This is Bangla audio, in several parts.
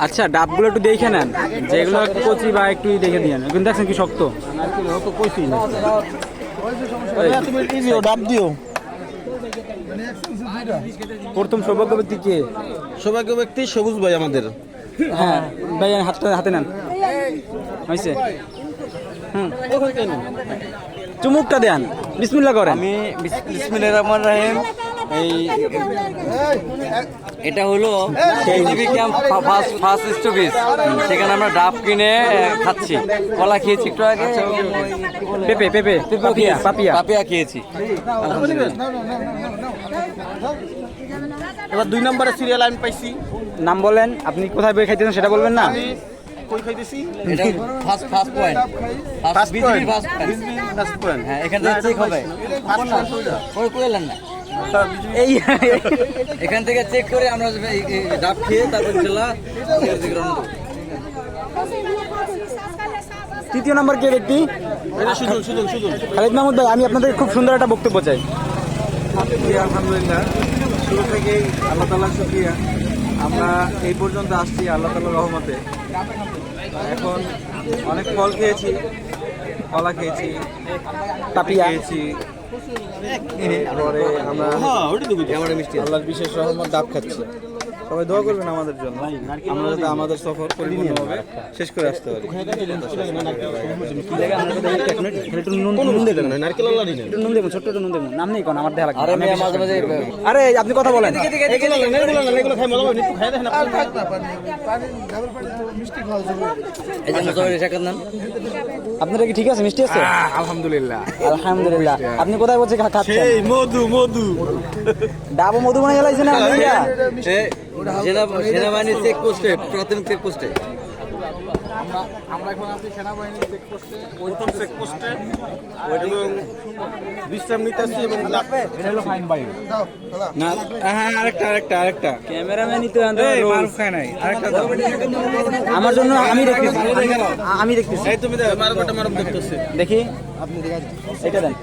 আচ্ছা ডাবগুলো একটু দেখে নেন যেগুলো একটু কচি বা একটু দেখে দিয়ে নেন কিন্তু দেখছেন কি শক্ত ডাব দিও প্রথম সৌভাগ্য ব্যক্তি কে সৌভাগ্য ব্যক্তি সবুজ ভাই আমাদের হ্যাঁ ভাই হাতটা হাতে নেন হয়েছে হুম চুমুকটা দেন বিসমিল্লা করেন আমি বিসমিল্লাহির রহমানির রহিম এই এটা হলো KGB camp first first stoppage সেখানে আমরা ডাব কিনে খাচ্ছি। কলা খেয়েছি। একটু আগে পেপে পেপে পাপিয়া পাপিয়া। পাপিয়া খেয়েছি। এবার দুই নম্বরে সিরিয়াল আমি পাইছি। নাম বলেন আপনি কোথায় বই খাইতেছেন সেটা বলবেন না? কই খাইতেছি? এটা first first point first first first point হ্যাঁ এখান থেকে চেক হবে। না। এই এখান থেকে চেক করে আমরা ডাব খেয়ে তারপর জেলা তৃতীয় নম্বর কে ব্যক্তি? এটা সুজন সুজন সুজন। খালিদ মাহমুদ ভাই আমি আপনাদের খুব সুন্দর একটা বক্তব্য চাই। আলহামদুলিল্লাহ শুরু থেকেই আল্লাহ তালার শুক্রিয়া। আমরা এই পর্যন্ত আসছি আল্লাহ তালার রহমতে। এখন অনেক ফল খেয়েছি কলা খেয়েছি খেয়েছি পরে আমরা হ্যাঁ আল্লাহর বিশেষ রহমত ডাব খাচ্ছি। সবাই দোয়া করবেন আমাদের জন্য। আমরা যাতে আমাদের সফর পরিপূর্ণভাবে শেষ করে আসতে পারি। একটু নুন নুন দেবেন নারকেল আল্লাহ দিন একটু নুন দেবেন ছোট্ট একটু নুন দেবেন নাম নেই কোন আমার দেখা লাগবে আরে আপনি কথা বলেন। আপনারা। কি ঠিক আছে? মিষ্টি আছে? আলহামদুলিল্লাহ। আলহামদুলিল্লাহ। আপনি কোথায় বলছে খা- মধু মধু। ডাবো মধু বানিয়ে গেলাইছে না প্রাথমিক আমরা এখন আছি সেনাবাহিনীর চেকপোস্টে। প্রথম চেক এবং বিশ্রাম নিতে এবং এটা হলো ফাইন বায়ু না হ্যাঁ আরেকটা আরেকটা আরেকটা। ক্যামেরাম্যানই তো আনতে এই পারল। মারুফ খায় নাই আরেকটা দাও। আমার জন্য আমি দেখতেছি। আমি- দেখতেছি। এই তুমি দেখতেছি। দেখি। এটা দেন।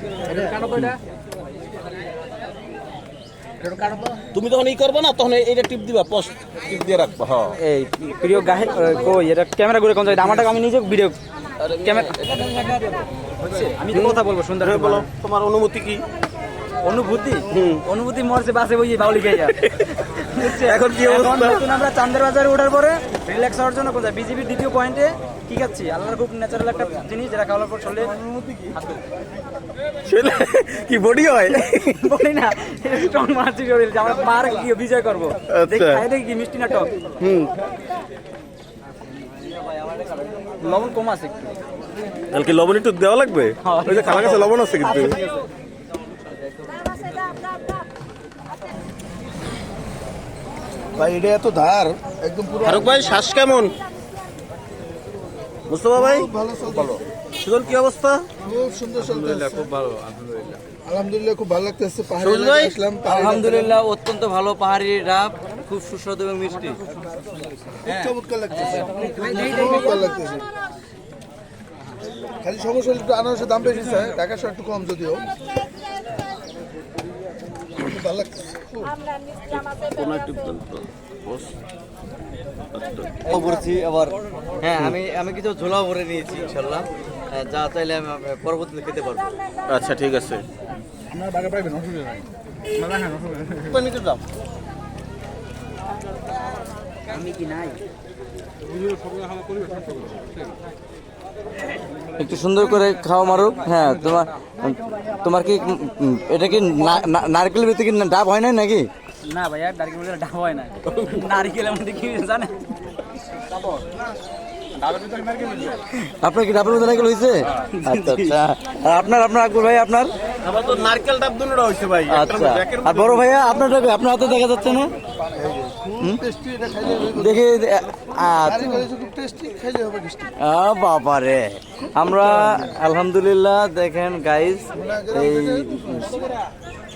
তুমি তখন ই করবে না তখন এইটা টিপ দিবা পোস্ট টিপ দিয়ে রাখবা হ্যাঁ এই প্রিয় গাহে কই এটা ক্যামেরা ঘুরে কোন জায়গায়? আমারটা আমি নিজে ভিডিও ক্যামেরা আমি কথা বলব সুন্দর হ্যাঁ বলো বলো তোমার অনুমতি কি? অনুভূতি? অনুভূতি মরছে বাসে বইয়ে বাউলি খেয়ে যা এখন কি অবস্থা? নতুন আমরা চান্দের বাজারে ওঠার পরে রিল্যাক্স হওয়ার জন্য কোথায়? বিজেপির দ্বিতীয় পয়েন্টে কি খাচ্ছি? আল্লাহর খুব ন্যাচারাল একটা জিনিস যেটা খাওয়ার পর শরীরে কি বডি হয়? বলি না স্ট্রং মারছি শরীর যে আমরা মার কি বিজয় করব? আচ্ছা। খাই দেখি মিষ্টি না টক। হুম। লবণ কম আছে একটু। কালকে লবণ একটু দেওয়া লাগবে? হ্যাঁ। ওই যে খালা কাছে লবণ আছে কিন্তু। ভাই এটা এত ধার একদম পুরো ফারুক ভাই শ্বাস কেমন? মুস্তফা ভাই? ভালো সুজন কি অবস্থা? খুব সুন্দর চলতেছে খুব ভালো আলহামদুলিল্লাহ। আলহামদুলিল্লাহ খুব ভালো লাগতেছে। পাহাড়ি আসলাম আলহামদুলিল্লাহ অত্যন্ত ভালো পাহাড়ি ডাব খুব সুস্বাদু এবং মিষ্টি। খুব চমৎকার লাগতেছে। চমৎকার লাগতেছে। খালি সমস্যা একটু আনারসের দাম বেশি স্যার টাকা শো একটু কম যদিও। ভালো লাগতেছে। করেছি আবার হ্যাঁ আমি আমি কিছু ঝোলা ভরে নিয়েছি ইনশাল্লাহ। যা চাইলে আমি পরবর্তীতে খেতে পারব। আচ্ছা ঠিক আছে। আমি কি নাই? একটু সুন্দর করে খাওয়া মারুক। হ্যাঁ তোমার তোমার কি এটা কি না- না- নারকেলের ভিতরে কি ডাব হয় না নাকি? না ভাইয়া নারকেল বলে ডাব হয় না। নারকেলের মধ্যে কি জানে আপনার কি ডাবের মধ্যে নারকেল হয়েছে? আচ্ছা আচ্ছা। আর আপনার আপনার আকবর ভাই আপনার? আমার তো নারকেল ডাব দুটোটা হয়েছে ভাই। আচ্ছা। আর বড় ভাইয়া আপনার ডাবে আপনার হাতে দেখা যাচ্ছে না? খুব টেস্টি এটা খাইলে হবে দেখি আচ্ছা বাড়ি করেছে খুব টেস্টি খাইলে হবে টেস্টি আ বাবা রে আমরা আলহামদুলিল্লাহ দেখেন গাইজ এই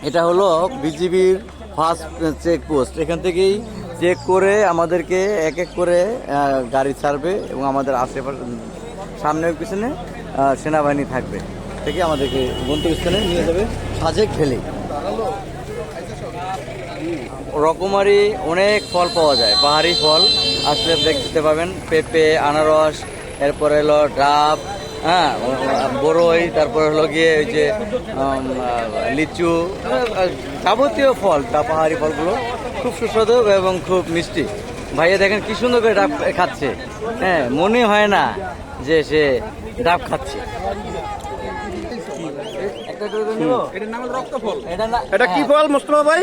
এটা হলো বিজিবির ফার্স্ট চেক পোস্ট এখান থেকেই চেক করে আমাদেরকে এক এক করে গাড়ি ছাড়বে এবং আমাদের আশেপাশে সামনে পিছনে সেনাবাহিনী থাকবে। থেকে আমাদেরকে গন্তব্যস্থানে নিয়ে যাবে সাজেক ভ্যালি। রকমারি অনেক ফল পাওয়া যায়, পাহাড়ি ফল। আসলে দেখতে পাবেন পেঁপে, আনারস, এরপরে হলো ডাব হ্যাঁ বড়ই তারপরে হলো গিয়ে ওই যে লিচু যাবতীয় ফল তা পাহাড়ি ফলগুলো খুব সুস্বাদু এবং খুব মিষ্টি। ভাইয়া দেখেন কি সুন্দর করে ডাব খাচ্ছে। হ্যাঁ মনে হয় না যে সে ডাব খাচ্ছে। এটা কি ফল মোস্তফা ভাই?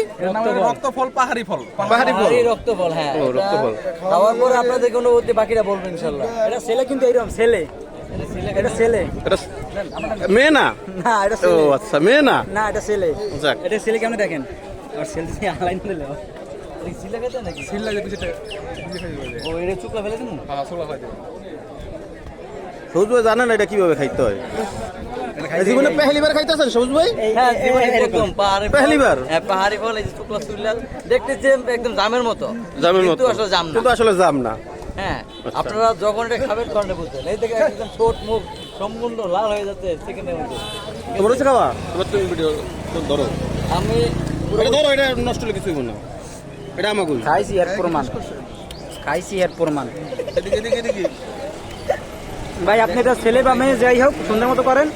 রক্তফল পাহাড়ি ফল। পাহাড়ি ফল। রক্তফল হ্যাঁ। রক্তফল। খাওয়ার পরে আপনাদের কোনো অনুভূতি বাকিরা বলবেন ইনশাল্লাহ এটা ছেলে কিন্তু এইরকম ছেলে। এটা ছেলে এটা মেয়ে না? না এটা ও আচ্ছা মেয়ে না? না এটা ছেলে। যাক। এটা ছেলে কেমন দেখেন? আর ছেলে দিয়ে আলাইন দিলে। সিলা খেতে নাকি? সিল লাগে পিছিয়ে পিছিয়ে খাই দেবে ও এটা চুকলা ফেলে দিন হ্যাঁ সোলা খাই দেবে। সবুজ ভাই জানেন এটা কীভাবে খাইতে হয়? জীবনে পেহলি বার খাইতেছেন সবুজ ভাই? হ্যাঁ জীবনে প্রথম। পাহাড়ি ফল- হ্যাঁ পাহাড়ি ফল এই চুকলা চুল্লা দেখতে যে একদম জামের মতো। জামের মতো। আসলে জাম না। কিন্তু আসলে জাম না। হ্যাঁ আপনারা যখন এটা খাবেন তখন এই দেখে একদম ছোট মুখ সম্পূর্ণ লাল হয়ে যাচ্ছে সেকেন্ডের মধ্যে হচ্ছে খাওয়া? এবার তুমি ভিডিও ধরো। আমি এটা ধরো এটা নষ্ট হলে কিছুই না। এটা আমাকে খাইছি এর প্রমাণ। খাইছি এর প্রমাণ। এদিকে এদিকে এদিকে। ভাই আপনি এটা ছেলে বা মেয়ে যাই হোক সুন্দর মতো করেন।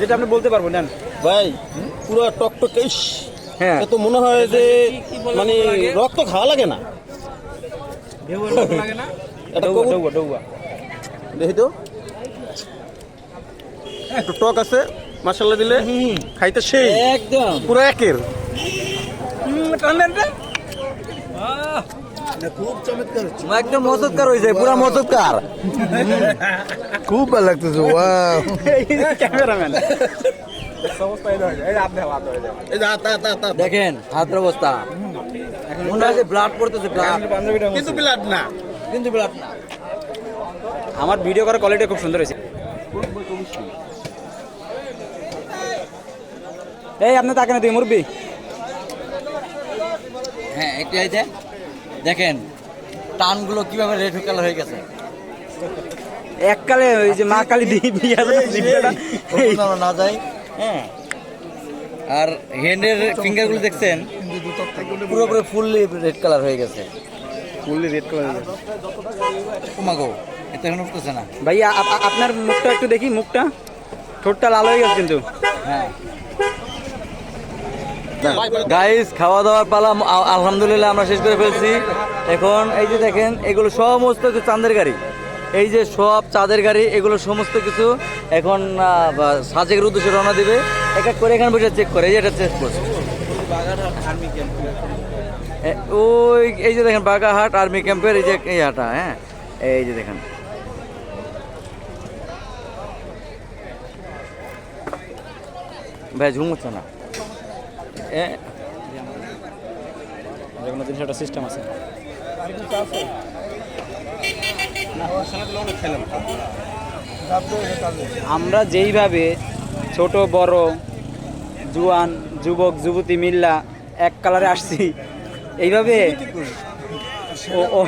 যেটা আপনি বলতে পারব নেন ভাই পুরো টকটকে ইস হ্যাঁ। তো মনে হয় যে মানে রক্ত খাওয়া লাগে না। লাগে না? দেখি তো। একটু টক আছে মাসাল্লা দিলে খাইতে সেই। একদম। পুরো একের। খুব চমৎকার একদম মজুতকার হয়েছে পুরা মজুতকার। খুব ভালো লাগতেছে ওয়াও। ক্যামেরাম্যান। দেখেন হাতের অবস্থা। মনে ব্লাড পড়তেছে ব্লাড কিন্তু বিলাট না। কিন্তু ব্লাড না। আমার ভিডিও করার কোয়ালিটি খুব সুন্দর হয়েছে। এই আপনি তাকে না তুই মুরব্বী? হ্যাঁ এটা এই দেখেন টানগুলো কীভাবে রেড কালার হয়ে গেছে। এককালে ওই যে মা কালী আছে না, যাই। হ্যাঁ। আর হ্যান্ডের ফিঙ্গারগুলো দেখছেন পুরোপুরি ফুললি রেড কালার হয়ে গেছে। ফুললি রেড কালার তোমাগো এটা এখন উঠতেছে না। ভাই আ- আ- আপনার মুখটা একটু দেখি মুখটা। ঠোঁটটা লাল হয়ে গেছে কিন্তু। হ্যাঁ। গাইস খাওয়া দাওয়ার পালা আলহামদুলিল্লাহ আমরা শেষ করে ফেলছি। এখন এই যে দেখেন এগুলো সমস্ত কিছু চাঁদের গাড়ি। এই যে সব চাঁদের গাড়ি এগুলো সমস্ত কিছু এখন সাজেকের উদ্দেশ্যে রওনা দিবে। এক এক করে এখানে বসে চেক করে এই যে এটা চেক করছে ওই এই যে দেখেন বাগাহাট আর্মি ক্যাম্পের এই যে এই হাটা হ্যাঁ? এই যে দেখেন। ভাই ঝুম হচ্ছে না। একটা সিস্টেম আছে। আমরা যেইভাবে ছোট বড় জুয়ান যুবক যুবতী মিল্লা এক কালারে আসছি এইভাবে ও ও।